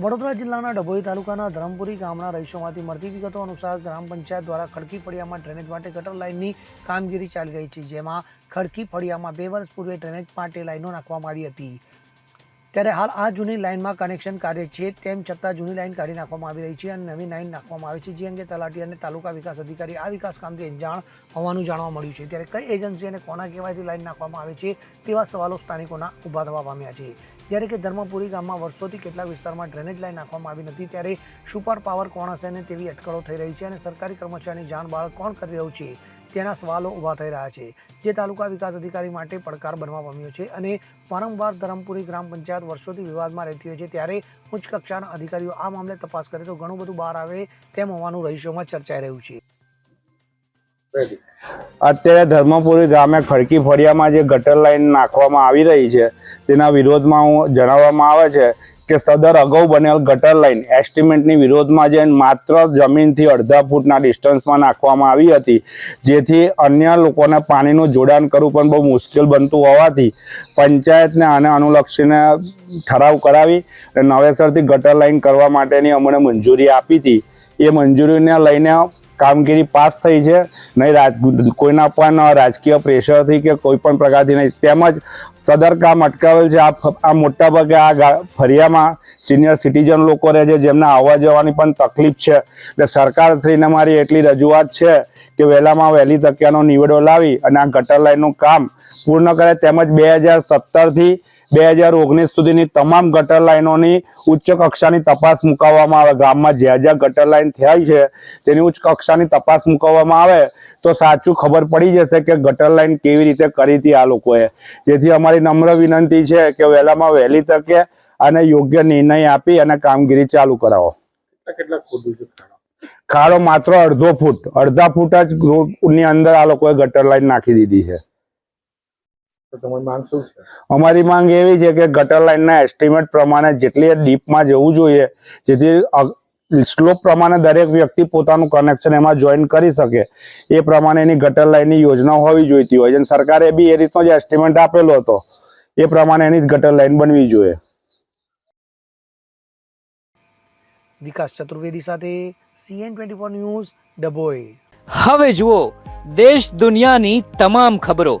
વડોદરા જિલ્લાના ડભોઈ તાલુકાના ધરમપુરી ગામના રહીશોમાંથી મળતી વિગતો અનુસાર ગ્રામ પંચાયત દ્વારા ખડકી ફળિયામાં ડ્રેનેજ માટે ગટર લાઇનની કામગીરી ચાલી રહી છે, જેમાં ખડકી ફળિયામાં બે વર્ષ પૂર્વે ડ્રેનેજ માટે લાઇનો નાખવામાં આવી હતી. ત્યારે હાલ આ જૂની લાઇનમાં કનેક્શન કાર્ય છે, તેમ છતાં જૂની લાઇન કાઢી નાખવામાં આવી રહી છે અને નવી લાઇન નાખવામાં આવી છે, જે અંગે તલાટી અને તાલુકા વિકાસ અધિકારી આ વિકાસ કામથી અંજાણ હોવાનું જાણવા મળ્યું છે. ત્યારે કઈ એજન્સી અને કોના કહેવાયથી લાઇન નાખવામાં આવે છે, તેવા સવાલો સ્થાનિકોના ઊભા થવા પામ્યા છે. જ્યારે કે ધર્મપુરી ગામમાં વર્ષોથી કેટલાક વિસ્તારમાં ડ્રેનેજ લાઇન નાખવામાં આવી નથી, ત્યારે સુપર પાવર કોણ હશે ને તેવી અટકળો થઈ રહી છે અને સરકારી કર્મચારીની જાણ બાળ કોણ કરી રહ્યું છે? તેના સવાલો ઊભા થઈ રહ્યા છે, જે તાલુકા વિકાસ અધિકારી માટે પડકાર બનવા પામ્યો છે અને વારંવાર ધરમપુરી ગ્રામ પંચાયત વર્ષોથી વિવાદમાં રહેતી હોય છે. ત્યારે ઉચ્ચ કક્ષાના અધિકારીઓ આ મામલે તપાસ કરે તો ઘણું બધું બહાર આવે તેમ હોવાનું રહીશોમાં ચર્ચાઈ રહ્યું છે. અત્યારે ધર્મપુરી ગામે ખડકી ફળિયામાં જે ગટર લાઈન નાખવામાં આવી રહી છે, તેના વિરોધમાં હું જણાવવામાં આવે છે કે સદર અગાઉ બનેલ ગટર લાઈન એસ્ટિમેટની વિરોધમાં જે માત્ર જમીનથી અડધા ફૂટના ડિસ્ટન્સમાં નાખવામાં આવી હતી, જેથી અન્ય લોકોને પાણીનું જોડાણ કરવું પણ બહુ મુશ્કેલ બનતું હોવાથી પંચાયતને આને અનુલક્ષીને ઠરાવ કરાવી અને નવેસરથી ગટર લાઈન કરવા માટેની અમને મંજૂરી આપી હતી. એ મંજૂરીને લઈને કામગીરી પાસ થઈ છે. નહીં, રાજ, કોઈના પણ રાજકીય પ્રેશરથી કે કોઈ પણ પ્રકારથી નહીં. તેમજ સદર કામ અટકાવેલ છે. આ આ મોટાભાગે આ ફરિયામાં સિનિયર સિટીઝન લોકો રહે છે. જેમને આવવા જવાની પણ તકલીફ છે. એટલે સરકારશ્રીને મારી એટલી રજૂઆત છે કે વહેલામાં વહેલી તકે આનો નિવેડો લાવી અને આ ગટર લાઈનનું કામ પૂર્ણ કરે. તેમજ બે હજાર સત્તરથી બે હજાર ઓગણીસ સુધીની તમામ ગટર લાઇનોની ઉચ્ચ કક્ષાની તપાસ મુકાવવામાં આવે. ગામમાં જ્યાં જ્યાં ગટર લાઇન થાય છે તેની ઉચ્ચ કક્ષાની તપાસ મુકાવવામાં આવે તો સાચું ખબર પડી જશે કે ગટર લાઈન કેવી રીતે કરી હતી આ લોકોએ. જેથી અમારી નમ્ર વિનંતી છે કે વહેલામાં વહેલી તકે અને યોગ્ય નિર્ણય આપી અને કામગીરી ચાલુ કરાવો. કેટલા ખાડો માત્ર અડધો ફૂટ. અડધા ફૂટ જ ની અંદર આ લોકોએ ગટર લાઈન નાખી દીધી છે. અમારી માંગ એવી છે કે ગટર લાઇનના એસ્ટિમેટ પ્રમાણે જેટલી ડીપમાં જવું જોઈએ જેથી સ્લોપ પ્રમાણે દરેક વ્યક્તિ પોતાનું કનેક્શન એમાં જોઈન કરી શકે. એ પ્રમાણે એની ગટર લાઈનની યોજના હોવી જોઈતી હોય છે. અને સરકારે બી એ રીતનો જે એસ્ટિમેટ આપેલો હતો. એ પ્રમાણે એની જ ગટર લાઈન બનવી જોઈએ. વિકાસ ચતુર્વેદી સાથે CN twenty four news Dabhoi. હવે જુઓ દેશ દુનિયાની તમામ ખબરો